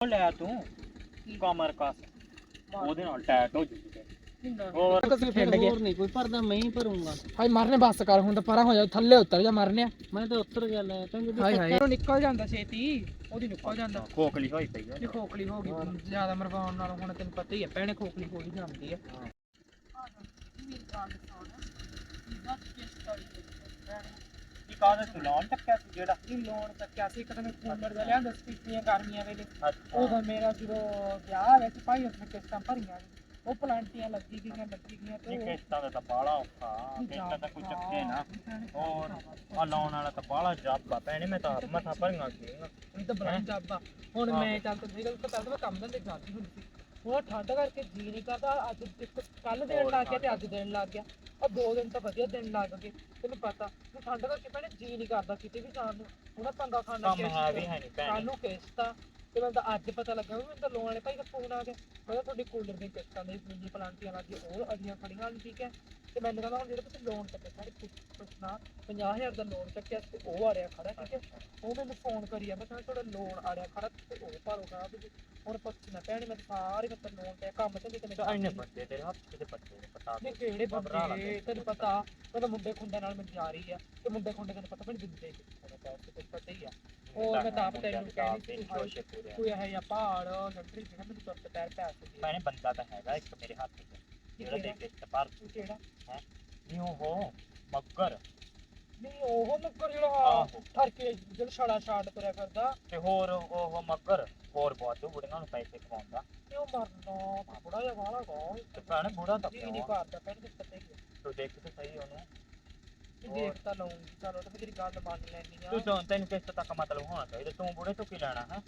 ਉਹ ਲੈ ਤੂੰ ਕਮਰ ਕਸ। ਉਹਦੇ ਨਾਲ ਟੈਟ ਹੋ ਜੂਗੀ ਹੋਰ? ਖੇਡ ਗਿਆ। ਹੋਰ ਨਹੀਂ ਕੋਈ ਭਰਦਾ ਮੈਂ ਹੀ ਭਰੂੰਗਾ। ਹਾਏ ਮਰਨੇ ਬੱਸ ਕਰ ਹੁਣ ਤਾਂ ਪਰਾਂ ਹੋ ਜਾ ਥੱਲੇ ਉਤਰ ਜਾ ਮਰਨੇ ਮੈਂ ਤਾਂ ਉੱਤਰ ਗਿਆ ਲੈ ਤੈਨੂੰ ਹਾਏ ਹਾਏ। ਨਿਕਲ ਜਾਂਦਾ ਛੇਤੀ ਉਹਦੀ ਨਿਕਲ ਜਾਂਦਾ। ਖੋਖਲੀ ਹੋਈ ਪਈ ਇਹ ਖੋਖਲੀ ਹੋ ਗਈ ਜ਼ਿਆਦਾ ਮਰਵਾਉਣ ਨਾਲ ਹੁਣ ਤੈਨੂੰ ਪਤਾ ਹੀ ਹੈ ਭੈਣੇ ਖੋਖਲੀ ਹੋ ਹੀ ਜਾਂਦੀ ਹੈ। ਕੀ ਕਾਹਦਾ ਤੂੰ ਲਾਉਣ ਟੱਕਿਆ ਸੀ ਜਿਹੜਾ? ਇਹ ਲੋਨ ਚੱਕਿਆ ਸੀ ਇੱਕ ਤਾਂ ਮੈਂ ਕੂਲਰ ਦਾ ਲਿਆਂਦਾ ਸਪੀਕੀਆਂ ਗਰਮੀਆਂ ਵੇਲੇ। ਉਦੋਂ ਮੇਰਾ ਜਦੋਂ ਵਿਆਹ ਵਿੱਚ ਭਾਈ ਉਸ ਨੇ ਕਿਸ਼ਤਾਂ ਭਰੀਆਂ। ਉਹ ਪਲਾਂਟੀਆਂ ਲੱਗੀ ਗਈਆਂ ਲੱਗੀ ਗਈਆਂ ਤੇ ਕਿਸ਼ਤਾਂ ਦਾ ਤਾਂ ਬਾਲਾ ਔਖਾ। ਕਿਸ਼ਤਾਂ ਤਾਂ ਕੋਈ ਚੱਕੇ ਨਾ। ਹੋਰ ਆ ਲਾਉਣ ਵਾਲਾ ਤਾਂ ਬਾਲਾ ਜੱਬ ਭੈਣੇ ਮੈਂ ਤਾਂ ਮਥਾ ਭਰੀਆਂ ਸੀ ਇਹ ਤਾਂ ਬੜਾ ਜਾਬਾ। ਹੁਣ ਮੈਂ ਚੱਲ ਤੇ ਨਿਕਲ ਕੇ ਚੱਲ ਮੈਂ ਕੰਮ ਧੰਦੇ ਜਾਂਦੀ ਹੁੰਦੀ ਸੀ। ਹੁਣ ਠੰਡ ਕਰਕੇ ਜੀ ਨਹੀਂ ਕਰਦਾ। ਅੱਜ ਕੱਲ ਦੇਣ ਲੱਗ ਗਿਆ ਤੇ ਅੱਜ ਦੇਣ ਲੱਗ ਗਿਆ। ਆ ਦੋ ਦਿਨ ਤਾਂ ਵਧੀਆ ਦਿਨ ਲੱਗ ਗਏ ਤੈਨੂੰ ਪਤਾ। ਵੀ ਠੰਡ ਕਰਕੇ ਭੈਣੇ ਜੀ ਨਹੀਂ ਕਰਦਾ ਕਿਤੇ ਵੀ ਜਾਣ ਨੂੰ। ਹੁਣ ਆਹ ਪੰਗਾ ਖਾਣਾ ਕੰਮ ਹੈ ਵੀ ਹੈ ਨਹੀਂ ਭੈਣੇ। ਸਾਨੂੰ ਕਿਸ਼ਤਾਂ ਤੇ ਮੈਨੂੰ ਤਾਂ ਅੱਜ ਪਤਾ ਲੱਗਾ ਵੀ ਮੈਨੂੰ ਤਾਂ ਲੋਨ ਵਾਲੇ ਭਾਈ ਦਾ ਫੋਨ ਆ ਗਿਆ। ਕਹਿੰਦਾ ਤੁਹਾਡੀ ਕੂਲਰ ਦੀ ਕਿਸ਼ਤਾਂ ਦੇ ਨਿੱਜੀ ਪਲਾਂਟੀਆਂ ਲੱਗੀ ਉਹ ਅੜੀਆਂ ਖੜੀਆਂ ਨੇ ਠੀਕ ਹੈ। ਤੇ ਮੈਨੂੰ ਕਹਿੰਦਾ ਹੁਣ ਜਿਹੜਾ ਤੁਸੀਂ ਲੋਨ ਚੱਕਿਆ ਸਾਡੇ ਪੁੱਛਣਾ 50000 ਦਾ ਲੋਨ ਚੱਕਿਆ ਤੇ ਉਹ ਆ ਰਿਹਾ ਖੜਾ ਠੀਕ ਹੈ। ਉਹ ਮੈਨੂੰ ਫੋਨ ਕਰੀ ਜਾਂਦਾ ਕਹਿੰਦਾ ਤੁਹਾਡਾ ਲੋਨ ਆ ਰਿਹਾ ਖੜਾ ਤੇ ਉਹ ਭਰੋਗਾ ਵੀ ਹੁਣ ਪੁੱਛਣਾ ਭੈਣੇ ਮੈਂ ਤਾਂ ਸਾਰੇ ਮਤਲਬ ਲੋਨ ਤੇ ਕੰਮ ਤੇ ਕਿਤੇ ਤਾਂ ਇੰਨੇ ਬੱਚੇ ਤੇਰੇ ਹੱਥ ਦੇ ਬੱਚੇ ਨੇ ਪਤਾ ਨਹੀਂ ਕਿਹੜੇ ਬੰਦੇ ਤੈਨੂੰ ਪਤਾ ਤਾਂ ਮੁੰਡੇ ਖੁੰਡੇ ਨਾਲ ਮੈਂ ਜਾ ਰਹੀ ਆ ਤੇ ਮੁੰਡੇ ਖੁੰਡੇ ਤੈਨੂੰ ਪਤਾ ਮੈਨੂੰ ਦਿੰਦੇ ਨੇ ਪੈਸੇ ਤੈਨੂੰ ਪਤਾ ਹੀ ਆ। ਹੋਰ ਮੈਂ ਤਾਂ ਆਪ ਤੈਨੂੰ ਕਹਿ ਰਹੀ ਸੀ ਖੁਸ਼ ਪੂਰੇ ਕੋਈ ਇਹ ਜਾਂ ਪਹਾੜ ਲੱਕੜੀ ਜਿਹੜਾ ਮੈਨੂੰ ਤੁਰਤ ਪੈਰ ਪੈਸੇ ਦੇ ਭੈਣੇ ਬੰਦਾ ਤਾਂ ਹੈਗਾ ਇੱਕ ਮੇਰੇ ਹੱਥ 'ਚ ਜਿਹੜਾ ਦੇ ਕਿਸ਼ਤ ਭਰ ਤੂੰ ਕਿਹੜਾ? ਨਹੀਂ ਉਹ ਮੱਗਰ। ਨਹੀਂ ਉਹ ਮੁੱਕਰ ਜਿਹੜਾ ਆਹੋ। ਠਰ ਕੇ ਜਿਹੜਾ ਛੜਾ ਛਾੜ ਤੁਰਿਆ ਫਿਰਦਾ। ਤੇ ਹੋਰ ਉਹ ਮੱਗਰ ਹੋਰ ਬਹੁਤ ਬੁੜੀਆਂ ਨੂੰ ਪੈਸੇ ਖਵਾਉਂਦਾ ਤੇ ਉਹ ਮਰਨਾ ਬੁੜਾ ਜਿਹਾ ਵਾਲਾ ਗਾਉਂ ਤੇ ਭੈਣੇ ਬੁੜਾ ਤਾਂ ਜੀ ਨਹੀਂ ਕਿਉਂ ਆ? ਕਰਦਾ ਪਹਿਲੇ ਤੇ ਪਤਾ ਹੀ ਹੈ ਤੂੰ ਦੇਖ ਤੇ ਸਹੀ ਉਹਨੂੰ। ਦੇਖ ਤਾਂ ਲਊਂਗੀ ਚਲੋ ਤੇ ਮੇਰੀ ਗੱਲ ਮੰਨ ਲੈਣੀ ਆ। ਤੂੰ ਤਾਂ ਤੈਨੂੰ ਕਿਸ਼ਤ ਤੱਕ ਮਤਲਬ ਹੋਣਾ ਚਾਹੀਦਾ ਤੂੰ ਬੁੜੇ ਤੋਂ ਕੀ ਲੈਣਾ ਹੈ?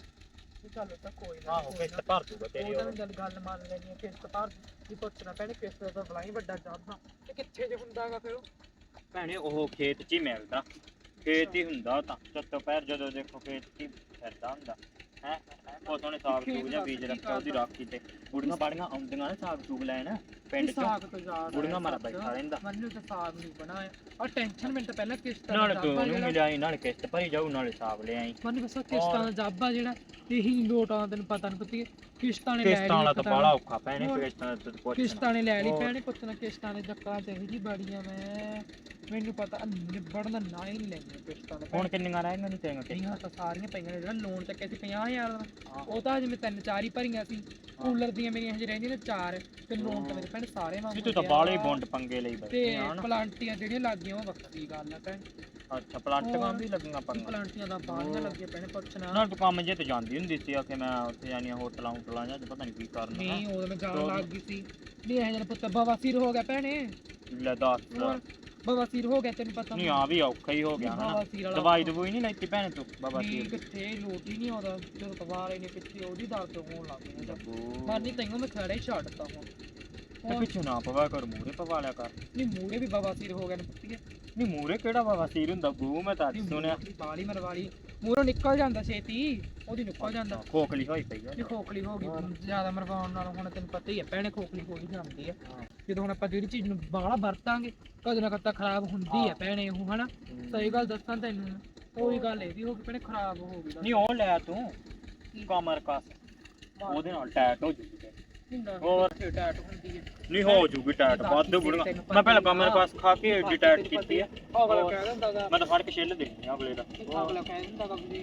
ਵੀ ਚਲੋ ਤਾਂ ਕੋਈ ਨਾ ਆਹੋ ਕਿਸ਼ਤ। ਭਰ ਦੂਗਾ ਤੇਰੀ ਉਹ ਤਾਂ ਉਹ। ਮੈਂ ਗੱਲ ਗੱਲ ਮੰਨ ਲੈਣੀ ਆ ਕਿਸ਼ਤ ਭਰ ਦੀ। ਪੁੱਛਣਾ ਪੈਣੇ ਕਿਸ਼ਤ ਦਾ ਬਲਾਈ ਵੱਡਾ ਤੇ ਕਿੱਥੇ ਜੇ ਹੁੰਦਾਗਾ ਫਿਰ ਉਹ? ਭੈਣੇ ਉਹ ਖੇਤ 'ਚ ਹੀ ਮਿਲਦਾ। ਖੇਤ ਹੀ ਹੁੰਦਾ ਤਾਂ। ਚੱਤੋ ਪੈਰ ਜਦੋਂ ਦੇਖੋ ਖੇਤ 'ਚ ਹੀ ਫਿਰਦਾ ਹੁੰਦਾ ਹੈ? ਉਹ ਤੋਂ ਸਾਗ ਖੇਤ ਸੂਗ ਜਾਂ ਦਾ ਬੀਜ ਕੀ ਰੱਖਿਆ ਉਹਦੀ ਕਰਦਾ? ਰਾਖੀ ਤੇ। ਬੁੜੀਆਂ ਬਾੜੀਆਂ ਆਉਂਦੀਆਂ ਨੇ ਸਾਗ ਸੂਗ ਲੈਣ ਪਿੰਡ 'ਚ। ਸਾਗ ਤੋਂ ਯਾਦ ਬੁੜੀਆਂ ਆਇਆ ਮਾਰਾ ਸੱਚ। ਬੈਠਾ ਰਹਿੰਦਾ। ਮੈਨੂੰ ਤਾਂ ਸਾਗ ਨਹੀਂ ਬਣਾਇਆ ਔਰ ਟੈਨਸ਼ਨ ਮੈਨੂੰ ਤਾਂ ਪਹਿਲਾਂ ਕਿਸ਼ਤਾਂ ਨਾਲੇ ਦਾ ਤੂੰ ਜਾਬਾ ਉਹਨੂੰ ਜਿਹੜਾ ਮਿਲਿਆ ਸੀ, ਨਾਲੇ ਕਿਸ਼ਤ ਭਰੀ ਜਾਊ ਨਾਲੇ ਸਾਗ ਲੈ ਆਈ। ਮੈਨੂੰ ਬਸ ਕਿਸ਼ਤਾਂ ਦਾ ਜਾਬਾ ਜਿਹੜਾ ਇਹੀ ਲੋਟ ਆ ਤੈਨੂੰ ਪਤਾ ਨਹੀਂ ਪਤੀ ਕਿਸ਼ਤਾਂ ਨੇ ਲੈ ਕਿਸ਼ਤਾਂ ਵਾਲਾ ਲਈ ਤਾਂ ਪਤਾ ਬੜਾ ਔਖਾ ਭੈਣੇ ਹੋਰ। ਕਿਸ਼ਤਾਂ ਦਾ ਪੁੱਛ ਕਿਸ਼ਤਾਂ ਨੇ ਲੈ ਲਈ ਹੋਰ। ਭੈਣੇ ਪੁੱਤਨਾ ਕਿਸ਼ਤਾਂ ਦੇ ਚੱਕਰਾਂ ਚ ਇਹੋ ਜੀ ਬੜੀਆਂ ਮੈਂ। ਮੈਨੂੰ ਪਤਾ ਨਿਬੜਨ ਦਾ ਨਾ ਹੀ ਨਹੀਂ ਕਿਸ਼ਤਾਂ ਦੇ ਹੁਣ ਕਿੰਨੀਆਂ ਰਹਿ ਗਈਆਂ ਤੇਰੀਆਂ ਕਿੰਨੀਆਂ ਤਾਂ ਸਾਰੀਆਂ ਪਈਆਂ ਨੇ ਜਿਹੜਾ ਲੋਨ ਚੱਕਿਆ ਸੀ 50000 ਦਾ। ਉਹ ਤਾਂ ਹਜੇ ਮੈਂ ਤਿੰਨ ਚਾਰ ਹੀ ਭਰੀਆਂ ਸੀ। ਕੂਲਰ ਦੀਆਂ ਮੇਰੀਆਂ ਹਜੇ ਰਹਿੰਦੀਆਂ ਨੇ ਚਾਰ ਤੇ ਲੋਨ ਤਾਂ ਮੇਰੇ ਭੈਣ ਸਾਰੇ ਵਾਂਗ ਨਹੀਂ ਤੂੰ ਤਾਂ ਬਾਲੇ ਬੌਂਡ ਪੰਗੇ ਲਈ ਤੇ ਬੈਠੇ ਆ ਨਾ ਪਲਾਂਟੀਆਂ ਜਿਹੜੀਆਂ ਲੱਗੀਆਂ ਉਹ ਵੱਖਰੀ ਗੱਲ ਆ ਭੈਣ। ਅੱਛਾ ਪਲਾਂਟਾਂ। ਵੀ ਲੱਗੀਆਂ ਪੰਗੇ। ਪਲਾਂਟੀਆਂ ਦਾ ਬਾਹਲੀਆਂ ਲੱਗੀਆਂ ਭੈਣੇ ਪੁੱਛਣਾ ਨਾ। ਤੂੰ ਕੰਮ ਜੇ ਤੇ ਜਾਂਦੀ ਹੁੰਦੀ ਸੀ ਆ ਕਿ ਮੈਂ ਉੱਥੇ ਜਾਣੀਆਂ ਹੋਟਲਾਂ ਹੋਟਲਾਂ ਜਾਂ ਪਤਾ ਨਹੀਂ ਕੀ ਕਰਨਾ ਨਹੀਂ ਉਦੋਂ ਮੈਂ ਜਾਣ। ਲੱਗ ਗਈ ਸੀ। ਨਹੀਂ ਇਹ ਜਨ ਪੁੱਤ ਬਵਾਸੀਰ ਹੋ ਗਿਆ ਭੈਣੇ। ਲੈ ਦੱਸ। ਹੋਰ? ਬਵਾਸੀਰ ਹੋ ਗਿਆ ਤੈਨੂੰ ਪਤਾ। ਨਹੀਂ ਆ ਵੀ ਔਖਾ ਹੀ ਹੋ ਗਿਆ ਹਨਾ। ਬਵਾਸੀਰ ਵਾਲਾ ਦਵਾਈ ਦਵਾਈ ਨਹੀਂ ਲੈਤੀ ਭੈਣੇ ਤੂੰ ਜੀ ਕਿੱਥੇ ਲੋਟ ਹੀ ਨਹੀਂ ਆਉਂਦਾ। ਜਦੋਂ ਕਵਾਰੇ ਨੇ ਪਿੱਛੇ ਉਹਦੀ ਦਰਦ ਹੋਣ ਲੱਗ ਗਈ ਮੈਨੂੰ ਮਰਨੀ ਤੈਨੂੰ ਮੈਂ ਖੜਾ ਛੱਡਤਾ ਹੁਣ। ਤੇ ਪਿੱਛੇ ਨਾ ਪਵਾ ਕਰ ਮੂਰੇ ਪਵਾ ਲਿਆ ਕਰ। ਨਹੀਂ ਮੂਰੇ ਵੀ ਬਵਾਸੀਰ ਹੋ ਗਿਆ ਨੇ ਪੁੱਤੀਏ ਨਹੀਂ ਮੂਰੇ ਕਿਹੜਾ ਬਾਬਾ ਸੀਰ ਹੁੰਦਾ? ਬੂ ਮੈਂ ਤਾਂ ਅੱਜ ਸੁਣਿਆ। ਬਾਲੀ ਮਰਵਾਲੀ ਮੂਰੋਂ ਨਿਕਲ ਜਾਂਦਾ ਛੇਤੀ ਉਹਦੀ ਨਿਕਲ ਜਾਂਦਾ। ਖੋਖਲੀ ਹੋਈ ਪਈ ਹੈ ਇਹ ਖੋਖਲੀ ਹੋ ਗਈ। ਜ਼ਿਆਦਾ ਮਰਵਾਉਣ ਨਾਲੋਂ ਹੁਣ ਤੈਨੂੰ ਪਤਾ ਹੀ ਹੈ ਭੈਣੇ ਖੋਖਲੀ ਹੋ ਹੀ ਜਾਂਦੀ ਹੈ। ਜਦੋਂ ਹੁਣ ਆਪਾਂ ਜਿਹੜੀ ਚੀਜ਼ ਨੂੰ ਬਾਹਲਾ ਵਰਤਾਂਗੇ ਕਦੇ ਨਾ ਕਦੇ ਖਰਾਬ ਹੁੰਦੀ ਹੈ। ਭੈਣੇ ਉਹ ਹਨਾ? ਸਹੀ ਗੱਲ ਦੱਸਾਂ ਤੈਨੂੰ ਉਹੀ ਗੱਲ ਇਹਦੀ ਹੋ ਗਈ ਭੈਣੇ ਖਰਾਬ ਹੋ ਗਈ ਨਹੀਂ ਉਹ ਲੈ ਤੂੰ ਕਮਰ ਕਸ। ਉਹਦੇ ਨਾਲ ਟੈਟ ਹੋ ਜੂਗੀ। ਹੋਰ। ਹੋਰ ਟੈਟ ਹੁੰਦੀ ਹੈ ਨਹੀਂ ਹੋ ਜੂਗੀ ਟੈਟ ਵੱਧ ਬੁੜੀਆਂ ਮੈਂ ਪਹਿਲਾਂ ਕਮਰ ਕਸ ਖਾ ਕੇ ਟੈਟ ਕੀਤੀ ਹੈ ਅਗਲਾ ਹੋਰ। ਕਹਿ ਦਿੰਦਾ ਗਾ ਮੈਂ ਤਾਂ ਫੜ ਕੇ ਛਿੱਲ ਦੇਣੀ ਆ ਅਗਲੇ ਦਾ ਅਗਲਾ ਕਹਿ ਦਿੰਦਾ ਗਾ ਵੀ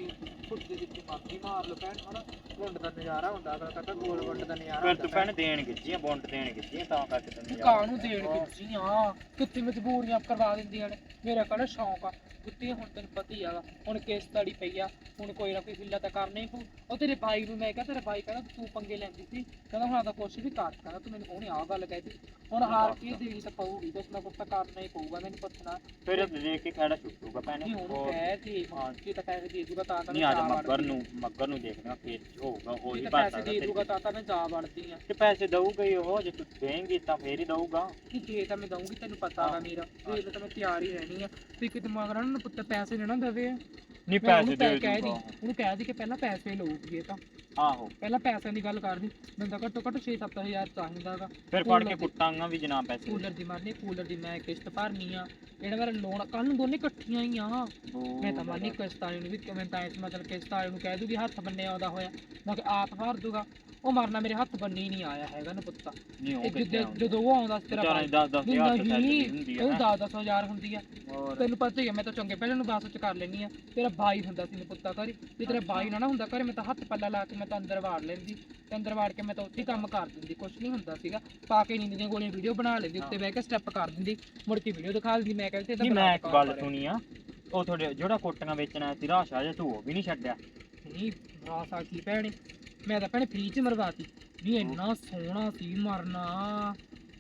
ਫੁੱਟਦੇ ਜਿੱਥੇ ਮਰਜ਼ੀ ਮਾਰ ਲਓ ਭੈਣ ਹਨਾ? ਗੁੰਡ ਦਾ ਨਜ਼ਾਰਾ ਹੁੰਦਾ ਅਗਲਾ ਕਹਿੰਦਾ ਗੋਲ ਗੁੰਡ ਦਾ ਨਜ਼ਾਰਾ ਫਿਰ ਹੁੰਦਾ ਤੂੰ ਭੈਣ। ਦੇਣ ਗਿੱਜੀਆਂ ਬੌਂਡ ਦੇਣ ਗਿੱਜੀਆਂ ਤਾਂ ਕਰਕੇ ਤੈਨੂੰ ਯਾਦ ਕਾਹਨੂੰ ਦੇਣ ਕਿੱਚੀਆਂ ਕਿੱਥੇ ਮਜਬੂਰੀਆਂ ਕਰਵਾ ਦਿੰਦੀਆਂ ਨੇ? ਮੇਰਾ ਕਿਹੜਾ ਸ਼ੌਂਕ ਆ? ਕੁੱਤੀ ਹੁਣ ਤੈਨੂੰ ਪਤਾ ਹੀ ਹੈਗਾ ਹੁਣ ਕੇਸ ਤੜੀ ਪਈ ਆ? ਹੁਣ ਕੋਈ ਨਾ ਕੋਈ ਹਿੱਲਾ ਤਾਂ ਕਰਨਾ ਹੀ ਪਊ। ਉਹ ਤੇਰੇ ਭਾਈ ਨੂੰ ਮੈਂ ਕਿਹਾ ਤੇਰਾ ਭਾਈ ਕਹਿੰਦਾ ਤੂੰ ਪੰਗੇ ਲੈਂਦੀ ਸੀ। ਕਹਿੰਦਾ ਹੁਣ ਆਦਾ ਕੁਛ ਵੀ ਕਰ ਕਹਿੰਦਾ ਤੂੰ ਮੈਨੂੰ ਉਹਨੇ ਆਹ ਗੱਲ ਕਹਿਤੀ ਹੁਣ ਹਾਰ ਕੇ ਦੇਣੀ ਤਾਂ ਪਊਗੀ ਕੁਛ ਨਾ ਕੁਛ ਤਾਂ ਕਰਨਾ ਹੀ ਪਊਗਾ ਮੈਨੂੰ ਪੁੱਛਣਾ। ਫਿਰ ਦੇਖ ਕੇ ਖੜਾ ਛੁੱਟੂਗਾ ਭੈਣੇ। ਨਹੀਂ ਉਹਨੂੰ ਹੋਰ। ਕਹਿ ਦੇ ਕੀ ਤਾਂ ਪੈਸੇ ਦੇ ਦੂਗਾ ਤਾਂ ਤਾਂ ਨਹੀਂ ਮੈਂ ਅੱਜ ਜਾ ਮੱਗਰ ਨੂੰ ਮੱਗਰ ਨੂੰ ਦੇਖਣਾ ਖੇਤ ਚ ਹੋਊਗਾ। ਉਹੀ ਜੇ ਤਾਂ ਬਾਤ ਪੈਸੇ ਦੇ ਦੂਗਾ ਤਾਂ ਤਾਂ ਮੈਂ ਜਾ ਵੜਦੀ ਆ ਤੇ ਪੈਸੇ ਦਊਗਾ ਹੀ ਉਹ ਜੇ ਤੂੰ ਦੇਂਗੀ ਤਾਂ ਫੇਰ ਹੀ ਦਊਗਾ। ਕਿ ਜੇ ਤਾਂ ਮੈਂ ਦਊਂਗੀ ਤੈਨੂੰ ਪਤਾ ਹੈਗਾ ਮੇਰਾ ਦੇ ਤਾਂ ਮੈਂ ਤਿਆਰ ਹੀ ਰਹਿਣੀ ਆ। ਤੇ ਕਿਤੇ ਮਗਰ ਨਾ ਪੁੱਤ ਪੈਸੇ ਨਾ ਨਾ ਦੇਵੇ। ਨਹੀਂ ਪੈਸੇ ਦੀ ਦੂਗਾ ਉਹਨੂੰ ਕਹਿ ਦੀ ਕਿ ਪਹਿਲਾਂ ਪੈਸੇ ਲਊਗੀ ਇਹ ਤਾਂ। ਆਹੋ। ਪਹਿਲਾਂ ਪੈਸਿਆਂ ਦੀ ਗੱਲ ਕਰਦੀ ਤਾਂ ਘੱਟੋ ਘੱਟ 6-7000 ਚਾਹੀਦਾਗਾ ਫਿਰ ਫੜ ਕੇ ਕੁੱਟਾਂਗਾ ਵੀ ਜਨਾਬ ਪੈਸੇ। ਕੂਲਰ ਦੀ ਮਾਰਨੀ ਕੂਲਰ ਦੀ ਮੈਂ ਕਿਸ਼ਤ ਭਰਨੀ ਆ। ਜਿਹੜਾ ਮੇਰਾ ਲੋਨ ਕੱਲ ਨੂੰ ਦੋਨੇ ਇਕੱਠੀਆਂ ਹੀ ਆ। ਮੈਂ ਤਾਂ ਮਾਨੀ ਕਿਸ਼ਤ ਵਾਲੇ ਨੂੰ ਵੀ ਮੈਂ ਤਾਂ ਇਸ ਮਤਲਬ ਕਿਸ਼ਤ ਵਾਲੇ ਨੂੰ ਕਹਿ ਦੂਗੀ ਹੱਥ ਬੰਨੇ ਆਉਂਦਾ ਹੋਇਆ। ਮੈਂ ਕਿ ਆਪ ਭਰ ਦੂਗਾ। ਉਹ ਮਰਨਾ ਮੇਰੇ ਹੱਥ ਬੰਨੇ ਹੀ ਨਹੀਂ ਆਇਆ ਹੈਗਾ ਨਾ ਪੁੱਤਾ। ਨਹੀਂ ਉਹ ਇਹ ਕਿੱਥੇ ਜਦੋਂ ਉਹ ਆਉਂਦਾ ਤੇਰਾ ਭਾਈ 10 10 ਹਜ਼ਾਰ ਦਿੰਦਾ ਤੇ ਹੀ ਸੈਲਰੀ ਹੁੰਦੀ ਉਹ ਹੈ 10 10 ਹਜ਼ਾਰ ਹੁੰਦੀ ਆ। ਤੈਨੂੰ ਪਤਾ ਹੀ ਆ ਮੈਂ ਤਾਂ ਚੰਗੇ ਪਹਿਲਾਂ ਨੂੰ ਬਾਸ ਚ ਕਰ ਲੈਣੀ ਆ। ਤੇਰਾ ਭਾਈ ਹੁੰਦਾ ਸੀ ਪੁੱਤਾ ਘਰੇ। ਜੇ ਤੇਰਾ ਭਾਈ ਨਾ ਨਾ ਹੁੰਦਾ ਘਰੇ ਮੈਂ ਤਾਂ ਹੱਥ ਪੱਲਾ ਲਾ ਕੇ ਮੈਂ ਤਾਂ ਅੰਦਰ ਵਾੜ ਲੈਂਦੀ। ਤੇ ਅੰਦਰ ਵਾੜ ਕੇ ਮੈਂ ਤਾਂ ਉੱਥੇ ਕੰਮ ਕਰ ਦਿੰਦੀ ਕੁਝ ਨਹੀਂ ਹੁੰਦਾ ਸੀਗਾ। ਪਾ ਕੇ ਨੀਂਦ ਦੀਆਂ ਗੋਲੀਆਂ ਵੀਡੀਓ ਬਣਾ ਲੈਂਦੀ ਉੱਤੇ ਬਹਿ ਕੇ ਸਟੈਪ ਕਰ ਦਿੰਦੀ। ਮੁੜ ਕੇ ਵੀਡੀਓ ਦਿਖਾ ਦਿੰਦੀ ਮੈਂ ਕਹਿੰਦੀ ਨਹੀਂ ਮੈਂ ਇੱਕ ਗੱਲ ਸੁਣੀ ਆ ਉਹ ਤੁਹਾਡੇ ਜਿਹੜਾ ਕੋਟੀਆਂ ਵੇਚਣਾ ਸੀ ਰਾਸ਼ਾ ਜੇ ਤੂੰ ਉਹ ਵੀ ਨਹੀਂ ਛੱਡਿਆ। ਨਹੀਂ ਰਾਸ ਕੀ ਭੈਣੇ? ਮੈਂ ਤਾਂ ਭੈਣੇ ਫ੍ਰੀ ਚ ਮਰਵਾਤੀ। ਨਹੀਂ ਇੰਨਾ ਸੋਹਣਾ ਸੀ ਮਰਨਾ।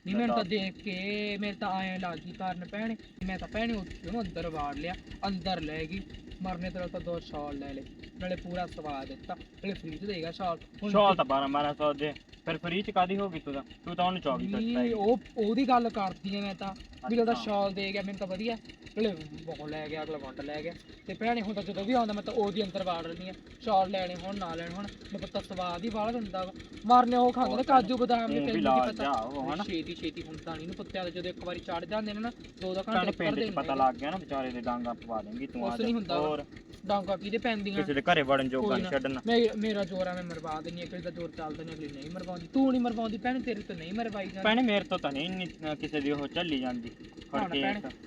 ਨਹੀਂ ਮੈਨੂੰ ਤਾਂ ਦੇਖ ਕੇ ਮੇਰੇ ਤਾਂ ਐਂ ਲੱਗੀ ਕਰਨ ਭੈਣੇ। ਮੈਂ ਤਾਂ ਭੈਣੇ ਉੱਥੇ ਅੰਦਰ ਵਾੜ ਲਿਆ ਅੰਦਰ ਲੈ ਗਈ। ਮਰਨੇ ਤੋਂ ਤਾਂ ਦੋ ਸ਼ਾਲ ਲੈ ਲਏ ਨਾਲੇ ਪੂਰਾ ਸਵਾਦ ਦਿੱਤਾ। ਨਾਲੇ ਫ੍ਰੀ ਚ ਦੇਗਾ ਸ਼ਾਲ। ਹੁਣ ਸ਼ਾਲ ਤਾਂ 12 1200 ਦੇ। ਫਿਰ ਫ੍ਰੀ ਚ ਕਾਦੀ ਹੋ ਗਈ ਤੂੰ ਤਾਂ? ਤੂੰ ਤਾਂ ਉਹਨੂੰ 24 ਨਹੀਂ, ਦਿੱਤਾ ਹੀ ਉਹ ਉਹਦੀ ਗੱਲ ਕਰਦੀ ਆ ਮੈਂ ਤਾਂ। ਵੀ ਉਹਦਾ। ਸ਼ਾਲ ਦੇ ਗਿਆ ਮੈਨੂੰ ਤਾਂ ਵਧੀਆ। ਨਾਲੇ ਬਹੁਤ ਲੈ ਗਿਆ ਅਗਲਾ ਵੰਡ ਲੈ ਗਿਆ। ਤੇ ਭੈਣੇ ਹੁਣ ਤਾਂ ਜਦੋਂ ਵੀ ਆਉਂਦਾ ਮੈਂ ਤਾਂ ਉਹਦੀ ਅੰਦਰ ਵਾੜ ਲੈਂਦੀ ਆ ਸ਼ਾਲ ਲੈਣੇ ਹੁਣ ਨਾ ਲੈਣ ਹੁਣ ਮੈਂ ਪਤਾ ਸਵਾਦ ਹੀ ਵਾਲਾ ਦਿੰਦਾ ਵਾ। ਮਾਰਨੇ ਉਹ ਖਾਂਦੇ ਨੇ ਕਾਜੂ ਬਦਾਮ ਦੇ ਤੈਨੂੰ ਕੀ ਪਤਾ। ਜਾ ਛੇਤੀ ਛੇਤੀ ਹੁੰਦਾ ਨਹੀਂ ਨੂੰ ਪੁੱਤਿਆਂ ਦੇ ਜਦੋਂ ਇੱਕ ਵਾਰੀ ਚੜ ਜਾਂਦੇ ਨੇ ਨਾ ਦੋ ਦੋ ਘੰਟੇ ਪਿੰਡ ਚ ਪਤਾ ਲੱਗ ਗਿਆ ਨਾ ਵਿਚਾਰੇ ਦੇ ਡਾਂਗਾ ਪਵਾ ਦੇਂਗੀ ਤੂੰ ਆ ਵਾ। ਹੋਰ। ਡਾਂਗਾ ਕਿਹਦੇ ਪੈਂਦੀਆਂ। ਕਿਸੇ ਦੇ ਘਰੇ ਵੜਨ ਜੋਗਾ ਨਹੀਂ। ਛੱਡਣਾ। ਮੇਰਾ ਜ਼ੋਰ ਆ ਮੈਂ ਮਰਵਾ ਆ ਕਿਸੇ ਦਾ ਜ਼ੋਰ ਚੱਲਦਾ ਨਹੀਂ ਅਗਲੀ ਨਹੀਂ ਮਰਵਾਉਂਦੀ। ਤੂੰ ਨਹੀਂ ਮਰਵਾਉਂਦੀ ਭੈਣੇ ਤੇਰੇ ਤੋਂ ਨਹੀਂ ਮਰਵਾਈ ਜਾਂਦੀ। ਭੈਣੇ ਮੇਰੇ ਤੋਂ ਤਾਂ ਨਹੀਂ ਕਿਸੇ ਦੀ ਉਹ ਚੱਲੀ ਜਾਂਦੀ। ਹੁਣ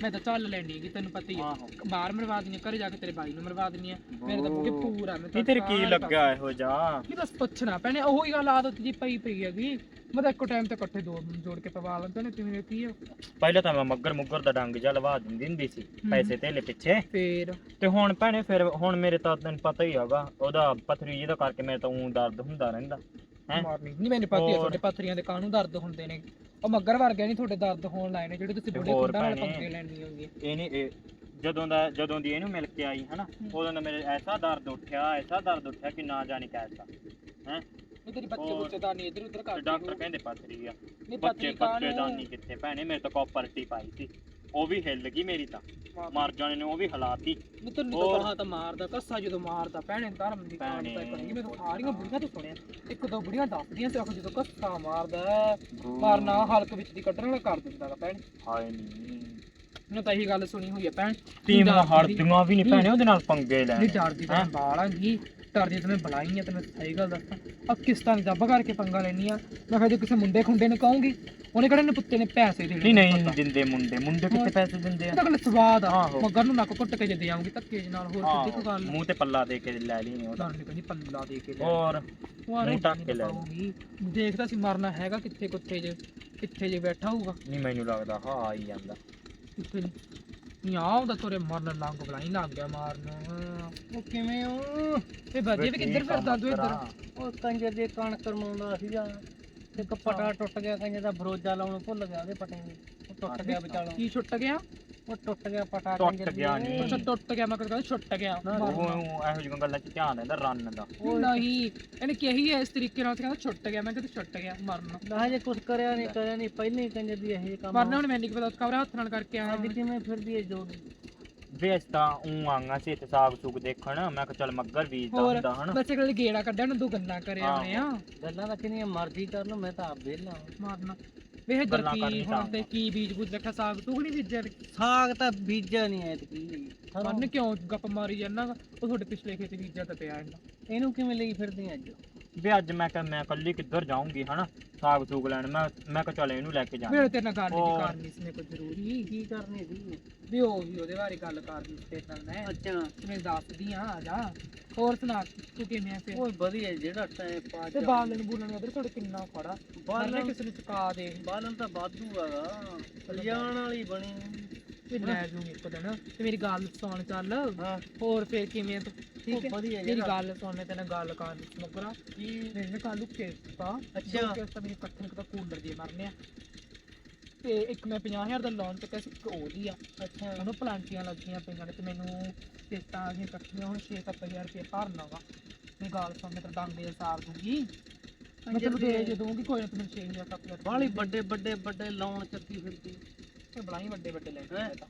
ਮੈਂ ਤਾਂ ਚੱਲ ਲੈਣੀ ਕਿ ਤੈਨੂੰ ਪਤਾ ਹੀ ਆ। ਆਹੋ। ਬਾਹਰ ਮਰਵਾ ਆ, ਘਰੇ ਜਾ ਕੇ ਤੇਰੇ ਬਾਈ ਨੂੰ ਮਰਵਾ ਦਿੰਦੀ ਆ। ਮੇਰੇ ਤਾਂ ਬੁਕੇ ਪੂਰਾ ਮੈਂ ਨਹੀਂ ਤੇਰੇ ਕੀ ਲੱਗਿਆ ਇਹੋ ਜਾ ਕੀ ਬਸ ਪੁੱਛਣਾ ਪੈਣੇ ਉਹੀ ਗੱਲ ਆਦਤ ਜੀ ਪਈ ਪਈ ਹੈਗੀ। ਮੈਂ ਤਾਂ ਇੱਕੋ ਟਾਈਮ ਤੇ ਇਕੱਠੇ ਦੋ ਜੋੜ ਕੇ ਪਵਾ ਲੈਂਦੇ ਨੇ ਕਿਵੇਂ ਕੀ ਆ। ਪਹਿਲਾਂ ਤਾਂ ਮੈਂ ਮੱਗਰ ਮੁੱਗਰ ਦਾ ਡੰਗ ਜਿਹਾ ਲਵਾ ਦਿੰਦੀ ਹੁੰਦੀ ਸੀ ਪੈਸੇ ਧੇਲੇ ਪਿੱਛੇ। ਫੇਰ? ਤੇ ਹੁਣ ਭੈਣੇ ਫਿਰ ਹੁਣ ਮੇਰੇ ਤਾਂ ਤੈਨੂੰ ਪਤਾ ਹੀ ਹੈਗਾ ਉਹਦਾ ਪਥਰੀ ਜਿਹਦਾ ਕਰਕੇ ਮੇਰੇ ਤਾਂ ਉਂ ਦਰਦ ਹੁੰਦਾ ਰਹਿੰਦਾ? ਮਾਰਨੀ। ਨਹੀਂ ਮੈਨੂੰ ਪਤਾ ਹੀ ਆ। ਤੁਹਾਡੇ ਪੱਥਰੀਆਂ ਦੇ ਕਾਹਨੂੰ ਦਰਦ ਹੁੰਦੇ ਨੇ। ਉਹ ਮੱਗਰ ਵਰਗੇ ਨਹੀਂ ਤੁਹਾਡੇ ਦਰਦ ਹੋਣ ਲਾਏ ਨੇ ਜਿਹੜੇ ਤੁਸੀਂ ਬੁੱਢੇ ਕੁੰਡਾ ਨਾਲ। ਪੰਗੇ ਲੈਣੀ ਹੋਗੀ ਇਹ ਨਹੀਂ ਇਹ ਜਦੋਂ ਦਾ ਜਦੋਂ ਦੀ ਇਹਨੂੰ ਮਿਲ ਕੇ ਆਈ ਹਨਾ ਉਦੋਂ ਦਾ ਮੇਰੇ ਐਸਾ ਦਰਦ ਉੱਠਿਆ ਐਸਾ ਦਰਦ ਉੱਠਿਆ ਕਿ ਨਾ ਜਾਣੀ ਕਹਿਤਾ ਹੈ। ਨਹੀਂ ਤੇਰੀ ਬੱਚੇ। ਬੁੱਚੇ ਦਾ ਨਹੀਂ ਇਧਰ ਉਧਰ ਕਰਦੇ ਡਾਕਟਰ ਕਹਿੰਦੇ ਪਥਰੀ ਆ। ਨਹੀਂ ਬੱਚੇ ਬੱਚੇ ਦਾ ਨਹੀਂ ਕਿੱਥੇ? ਭੈਣੇ ਮੇਰੇ ਤਾਂ ਕਾਪਰਟੀ ਪਾਈ ਸੀ। ਉਹ ਵੀ ਹਿੱਲ ਗਈ ਮੇਰੀ ਤਾਂ। ਮਰ ਜਾਣੇ ਨੇ ਉਹ ਵੀ ਹਲਾਤੀ। ਨਹੀਂ ਤੈਨੂੰ ਹੋਰ। ਤਾਂ ਤਾਂ ਮਾਰਦਾ ਕੱਸਾ ਜਦੋਂ ਮਾਰਦਾ ਭੈਣੇ ਧਰਮ ਦੀ ਕਾਨ ਤਾਂ। ਕਰੀ ਮੈਂ ਤਾਂ ਸਾਰੀਆਂ ਬੁੜੀਆਂ ਤੋਂ ਸੁਣਿਆ। ਇੱਕ ਦੋ ਬੁੜੀਆਂ ਦੱਸਦੀਆਂ ਸੀ ਆਖੋ ਜਦੋਂ ਕੱਸਾ ਮਾਰਦਾ ਮਾਰਨਾ ਹਲਕ ਵਿੱਚ ਦੀ ਕੱਢਣ ਵਾਲਾ ਕਰ ਦਿੰਦਾ ਗਾ ਭੈਣ। ਹਾਏ ਨਹੀਂ ਤਾਂ ਇਹੀ ਗੱਲ ਸੁਣੀ ਹੋਈ ਹੈ ਭੈਣ। ਟੀਮ ਡਰਦੀ ਹੜਦੀਆਂ ਵੀ ਨਹੀਂ ਭੈਣੇ ਉਹਦੇ ਨਾਲ ਪੰਗੇ ਲੈ ਨਹੀਂ ਡਰਦੀ ਤਾਂ ਬਾਲਾ ਜੀ ਡਰਦੀ ਤਾਂ ਮੈਂ ਬੁਲਾਈ ਆ ਤੇ ਮੈਂ ਸਹੀ ਗੱਲ ਦੱਸਾਂ। ਪਾਕਿਸਤਾਨ ਦੱਬ ਕਰਕੇ ਪੰਗਾ ਲੈਣੀ ਆ। ਮੈਂ ਜੇ ਕਿਸੇ ਮੁੰਡੇ ਖੁੰਡੇ ਨੂੰ ਕਹੂੰਗੀ ਉਹਨੇ ਕਿਹੜੇ ਨੇ ਪੁੱਤੇ ਨੇ ਪੈਸੇ ਦੇਣੇ ਨਹੀਂ ਨਹੀਂ। ਦਿੰਦੇ ਮੁੰਡੇ। ਮੁੰਡੇ ਕਿੱਥੇ ਪੈਸੇ ਦਿੰਦੇ ਆ? ਇਹ ਤਾਂ ਗੱਲ ਸਵਾਦ ਆ। ਆਹੋ। ਮਗਰ ਨੂੰ ਨੱਕ ਘੁੱਟ ਕੇ ਜੇ ਦੇ ਆਉਂਗੀ ਧੱਕੇ ਜਿਹੇ ਨਾਲ ਹੋਰ ਸਿੱਧੀ ਕੋਈ ਗੱਲ ਮੂੰਹ ਤੇ ਪੱਲਾ ਦੇ ਕੇ ਲੈ ਲਈ ਉਹਦਾ। ਨਹੀਂ ਕਹਿੰਦੀ ਪੱਲਾ ਦੇ ਕੇ ਲੈ ਮੂੰਹ ਢੱਕ ਕੇ ਲੈ ਪਾਊਗੀ ਦੇਖਦਾ ਸੀ ਮਰਨਾ ਹੈਗਾ ਕਿੱਥੇ ਕੁੱਥੇ ਜੇ ਕਿੱਥੇ ਜੇ ਬੈਠਾ ਹੋਊਗਾ। ਨਹੀਂ ਮੈਨੂੰ ਲੱਗਦਾ ਹਾਂ ਆ ਹੀ ਜਾਂਦਾ। ਕਿੱਥੇ ਨਹੀਂ ਆਉਂਦਾ ਤੋਰੇ ਮਰਨ ਲੰਗ ਬਲਾਈ ਲੱਗ ਗਿਆ ਮਾਰਨ। ਉਹ ਕਿਵੇਂ ਹੋ ਤੇ ਬਾਜੀ ਵੀ ਕਿੱਧਰ ਫਿਰਦਾ ਤੂੰ ਇੱਧਰ? ਉਹ ਕੰਜਰ ਦੇ ਕਣ ਕਰਮਾਉਂਦਾ ਸੀਗਾ ਇੱਕ ਪਟਾ ਟੁੱਟ ਗਿਆ ਕੰਜਰ ਦਾ ਬਰੋਜਾ ਲਾਉਣ ਭੁੱਲ ਗਿਆ ਉਹਦੇ ਪਟੇ ਨੂੰ। ਉਹ ਟੁੱਟ ਗਿਆ ਵਿਚਾਲੋਂ। ਕੀ ਛੁੱਟ ਗਿਆ? ਉਹ ਟੁੱਟ ਗਿਆ ਪਟਾ ਟੁੱਟ ਕੰਜਰ ਗਿਆ ਦੀ। ਨੀ। ਅੱਛਾ ਟੁੱਟ ਗਿਆ ਮੈਂ ਕਹਿੰਦਾ ਛੁੱਟ ਗਿਆ। ਉਹ ਮਰਨਾ। ਇਹੋ ਜਿਹੀਆਂ ਗੱਲਾਂ 'ਚ ਧਿਆਨ ਰਹਿੰਦਾ ਰਨ ਦਾ। ਉਹ ਨਹੀਂ ਇਹਨੇ ਕਹੀ ਹੈ ਇਸ ਤਰੀਕੇ ਨਾਲ ਤੇ ਕਹਿੰਦਾ ਛੁੱਟ ਗਿਆ ਮੈਂ ਕਹਿੰਦਾ ਛੁੱਟ ਗਿਆ ਮਰਨਾ ਨਾ। ਜੇ ਕੁਝ ਕਰਿਆ ਨਹੀਂ ਕਰਿਆ ਨਹੀਂ ਪਹਿਲਾਂ ਹੀ ਕੰਜਰ ਦੀ ਇਹ ਕੰਮ ਮਰਨਾ ਹੁਣ ਮੈਨੂੰ ਨਹੀਂ ਪਤਾ ਖਬਰ ਹੱਥ ਨਾਲ ਕਰਕੇ ਆਇਆ ਅੱਜ ਕਿਵੇਂ ਫਿਰਦੀ ਹੈ ਜੋੜ। ਵੇਸ ਤਾਂ ਉਂ ਆਂਗਾ ਸੀ ਤੇ ਸਾਗ ਸੁਗ ਦੇਖਣ। ਮੈਂ ਕਿਹਾ ਚੱਲ ਮੱਗਰ ਬੀਜਦਾ ਹੋਰ ਹੁੰਦਾ ਹਨਾ? ਬੱਚੇ ਕੋਲ ਗੇੜਾ ਕੱਢਣ ਨੂੰ ਦੋ ਗੱਲਾਂ ਕਰੇ ਆਉਣੇ ਆ। ਗੱਲਾਂ ਤਾਂ ਕਿੰਨੀਆਂ ਮਰਜ਼ੀ ਕਰ ਲਓ ਮੈਂ ਤਾਂ ਆਪ ਵਿਹਲਾ ਮਾਰਨਾ। ਵੇ ਇੱਧਰ ਗੱਲਾਂ ਕੀ ਕਰਨੀ ਹੁਣ ਤੇ। ਕੀ ਬੀਜ ਬੂਜ ਰੱਖਿਆ ਸਾਗ ਤੂੰ ਨਹੀਂ ਬੀਜਿਆ ਸਾਗ ਤਾਂ ਬੀਜਿਆ ਨਹੀਂ ਐਤਕੀ ਮਰਨ ਕਿਉਂ ਗੱਪ ਮਾਰੀ ਜਾਂਦਾ? ਉਹ ਤੁਹਾਡੇ ਪਿਛਲੇ ਖੇਤ ਬੀਜਿਆ ਤਾਂ ਪਿਆ ਇਹਨਾਂ ਇਹਨੂੰ ਕਿਵੇਂ ਲਈ ਫਿਰਦੀ ਅੱਜ? ਵੀ ਅੱਜ ਮੈਂ ਕਿਹਾ ਮੈਂ ਕੱਲੀ ਕਿੱਧਰ ਜਾਊਂਗੀ ਹਨਾ? ਸਾਗ ਸੁਗ ਲੈਣ। ਮੈਂ ਮੈਂ ਕਿਹਾ ਚੱਲ ਇਹਨੂੰ ਲੈ ਕੇ ਜਾਣਾ। ਮੇਰੇ ਤੇਰੇ ਨਾਲ ਗੱਲ ਨਹੀਂ ਹੋਰ। ਕਰਨੀ ਸੀ ਕੋਈ ਜ਼ਰੂਰੀ ਕੀ ਕਰਨੀ ਸੀ। ਵੀ ਉਹ ਵੀ ਉਹਦੇ ਬਾਰੇ ਗੱਲ ਕਰਨੀ ਸੀ ਤੇਰੇ ਨਾਲ ਮੈਂ। ਅੱਛਾ। ਮੈਂ ਦੱਸਦੀ ਆ ਆ ਜਾ। ਹੋਰ ਸੁਣਾ ਤੂੰ ਕਿਵੇਂ ਆ ਫਿਰ? ਓਏ ਵਧੀਆ ਜਿਹੜਾ ਟਾਈਮ ਪਾ ਤੇ ਬਾਲਣ ਬੂਲਣ ਉਧਰ ਤੁਹਾਡੇ ਕਿੰਨਾ ਖੜਾ ਬਾਲਣ ਬਾਲਣ ਕਿਸੇ ਨੂੰ ਚੁਕਾ ਦੇ। ਬਾਲਣ ਤਾਂ ਵਾਧੂ ਹੈਗਾ ਲਿਆਉਣ ਵਾਲੀ ਬਣੀ। ਤੇ ਲੈ ਜੂਗੀ ਇੱਕ ਦਿਨ। ਤੇ ਮੇਰੀ ਗੱਲ ਸੁਣ ਚੱਲ। ਹਾਂ। ਹੋਰ ਫਿਰ ਕਿਵੇਂ ਤੂੰ? ਠੀਕ ਹੈ। ਮੇਰੀ ਗੱਲ ਸੁਣ ਮੈਂ ਤੇਰੇ ਨਾਲ ਗੱਲ ਕਰਨੀ ਸੀ ਮਗਰਾ। ਕੀ? ਮੇਰੇ ਨੇ ਕੱਲੂ ਕਿਸ਼ਤਾ ਅੱਛਾ। ਦੋ ਕਿਸ਼ਤਾਂ ਮੇਰੀ ਇਕੱਠੇ ਇੱਕ ਤਾਂ ਕੂਲਰ ਦੀ ਮਰਨੇ ਆ ਤੇ ਇੱਕ ਮੈਂ 50000 ਦਾ ਲੋਨ ਚੱਕਿਆ ਸੀ ਇੱਕ ਉਹਦੀ ਆ। ਅੱਛਾ। ਉਹਨੂੰ ਪਲਾਂਟੀਆਂ ਲੱਗੀਆਂ ਪਈਆਂ ਨੇ ਤੇ ਮੈਨੂੰ ਕਿਸ਼ਤਾਂ ਆ ਗਈਆਂ ਇਕੱਠੀਆਂ ਹੁਣ 6-7000 ਰੁਪਏ ਭਰਨਾ ਵਾ। ਮੇਰੀ ਗੱਲ ਸੁਣ ਮੈਂ ਤੇਰੇ ਡੰਗ ਸਾਰ ਦੂੰਗੀ ਮੈਂ ਤੈਨੂੰ ਦੇ ਜੇ ਦੂੰਗੀ ਕੋਈ ਨਾ ਤੂੰ ਮੈਨੂੰ 6000 7000 ਬਾਲੀ ਵੱਡੇ ਵੱਡੇ ਵੱਡੇ ਲਾਉਣ ਚੱਕੀ ਫਿਰਦੀ। ਤੇ ਬਲਾਈ ਵੱਡੇ ਵੱਡੇ ਲੈ? ਕੇ ਤਾਂ।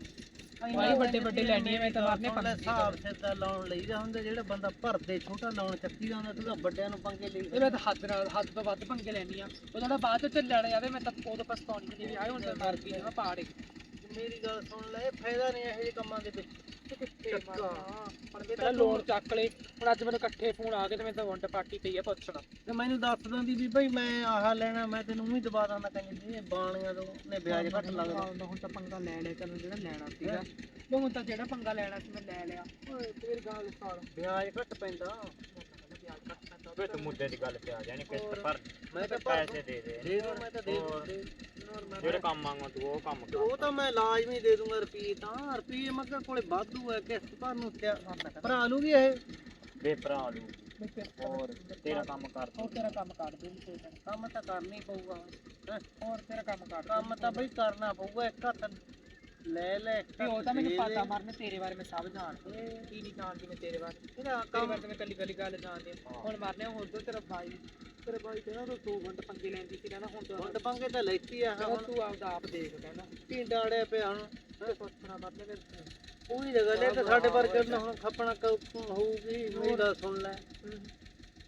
ਭਾਈ ਵੱਡੇ ਵੱਡੇ ਲੈਣੀ ਆ ਮੈਂ ਤਾਂ ਮਾਰਨੇ ਪੰਗੇ ਹਿਸਾਬ ਸਿਰ ਦਾ ਲਾਉਣ ਲਈਦਾ ਹੁੰਦਾ ਜਿਹੜਾ ਬੰਦਾ ਭਰਦੇ ਛੋਟਾ ਲਾਉਣ ਚੱਕੀਦਾ ਹੁੰਦਾ ਤੂੰ ਵੱਡਿਆਂ ਨੂੰ ਪੰਗੇ ਲਈ ਇਹ ਮੈਂ ਤਾਂ ਹੱਦ ਨਾਲ ਹੱਦ ਤੋਂ ਵੱਧ ਪੰਗੇ ਲੈਣੀ ਆ ਉਹ ਜਿਹੜਾ ਬਾਅਦ ਚ ਲੜ ਜਾਵੇ ਮੈਂ ਤਾਂ ਉਦੋਂ ਪਛਤਾਉਣੀ ਨਹੀਂ ਵੀ ਆਏ ਹੁਣ ਤਾਂ ਮਾਰ ਗਈ ਨਾ ਪਾੜੇ ਮੇਰੀ ਗੱਲ ਸੁਣ ਲੈ ਫਾਇਦਾ ਨਹੀਂ ਇਹੋ ਜਿਹੇ ਕੰਮਾਂ ਦੇ ਵਿੱਚ। ਪਹਿਲਾਂ ਲੋਨ ਚੱਕ ਲੈ ਹੁਣ ਅੱਜ ਮੈਨੂੰ ਇਕੱਠੇ ਫੋਨ ਆ ਗਏ ਤੇ ਮੈਂ ਤਾਂ ਵੰਡ ਪਾਰਟੀ ਪਈ ਆ ਪੁੱਛਣਾ। ਤੇ ਮੈਨੂੰ ਦੱਸ ਦਿੰਦੀ ਵੀ ਭਾਈ ਮੈਂ ਆਹ ਲੈਣਾ ਮੈਂ ਤੈਨੂੰ ਵੀ ਦਵਾ ਦਾਂਦਾ ਕਹਿੰਦੀ ਇਹ ਬਾਣੀਆਂ ਤੋਂ ਨੇ ਵਿਆਜ ਘੱਟ ਲੱਗਦਾ। ਹੁਣ ਤਾਂ ਪੰਗਾ ਲੈ ਲਿਆ ਕਰਨ ਜਿਹੜਾ ਲੈਣਾ ਸੀਗਾ। ਤੇ ਹੁਣ ਤਾਂ ਜਿਹੜਾ ਪੰਗਾ ਲੈਣਾ ਸੀ ਮੈਂ ਲੈ ਲਿਆ। ਓਏ ਤੇਰੀ ਗੱਲ ਸੁਣ। ਵਿਆਜ ਘੱਟ ਪੈਂਦਾ। ਵੇ ਤੂੰ ਮੁੱਦੇ ਦੀ ਗੱਲ ਤੇ ਆ ਜਾਣੀ ਕਿਸ਼ਤ ਭਰ। ਮੈਂ ਤਾਂ ਭਰ ਪੈਸੇ ਦੇ ਦੇ। ਦੇ ਦੂੰ ਮੈਂ ਤਾਂ ਦੇ ਹੋਰ। ਦੂੰ ਜਿਹੜੇ ਕੰਮ ਮੰਗੋ ਤੂੰ ਉਹ ਕੰਮ ਕਰ। ਉਹ ਤਾਂ ਮੈਂ ਲਾਜ਼ਮੀ ਦੇ ਦੂੰਗਾ ਰੁਪਏ ਤਾਂ। ਰੁਪਏ ਮੱਕਾ ਕੋਲੇ ਵਾਧੂ ਹੈ ਕਿਸ਼ਤ ਭਰ ਨੂੰ ਭਰਾ ਲੂਗੀ ਇਹ? ਵੇ ਭਰਾ ਲੂ ਹੋਰ ਤੇਰਾ ਕੰਮ ਕਰ ਉਹ ਤੇਰਾ ਕੰਮ ਕਰ ਦੇ ਕੋਈ ਗੱਲ ਕੰਮ ਤਾਂ ਕਰਨਾ ਹੀ ਪਊਗਾ। ਹੈਂ। ਨੀ। ਹੋਰ ਤੇਰਾ ਕੰਮ ਕਰ ਕੰਮ ਤਾਂ ਬਈ ਕਰਨਾ ਪਊਗਾ ਇੱਕ ਹੱਥ ਲੈ ਲੈ ਇੱਕ ਤੇ ਉਹ ਹੱਥ ਤਾਂ ਮੈਨੂੰ ਦੇ ਪਤਾ ਦੇ। ਮਰਨੇ ਤੇਰੇ ਬਾਰੇ ਮੈਂ ਸਭ ਜਾਣਦੀ ਕੀ ਨਹੀਂ ਜਾਣਦੀ ਮੈਂ ਤੇਰੇ ਬਾਰੇ। ਇਹਦਾ ਤੇਰੇ ਕੰਮ ਬਾਰੇ ਤਾਂ ਮੈਂ ਕੱਲੀ ਕੱਲੀ ਗੱਲ ਜਾਣਦੀ ਹਾਂ। ਹੁਣ ਮਰਨੇ ਹੋਰ ਤੋਂ ਤੇਰਾ ਭਾਈ ਤੇਰੇ ਭਾਈ ਕਹਿੰਦਾ ਤੂੰ ਦੋ ਘੰਟੇ ਪੰਗੇ ਲੈਂਦੀ ਸੀ ਕਹਿੰਦਾ ਹੁਣ ਵੰਡ ਪੰਗੇ ਤਾਂ ਲੈਤੀ ਆ ਕਹਿੰਦਾ ਹੁਣ। ਤੂੰ ਆਪਦਾ ਆਪ ਦੇਖ ਕਹਿੰਦਾ। ਕੀ ਡਾੜਿਆ ਪਿਆ ਹੁਣ। ਤੇ ਪੁੱਛਣਾ ਮਰਨੇ ਨੇ ਉਹੀ ਜਗ੍ਹਾ ਲੈ ਤੇ ਸਾਡੇ ਵਰਗੇ ਨੂੰ ਹੁਣ ਖੱਪਣਾ ਹੋਊਗੀ ਮੇਰੀ ਗੱਲ ਸੁਣ ਲੈ।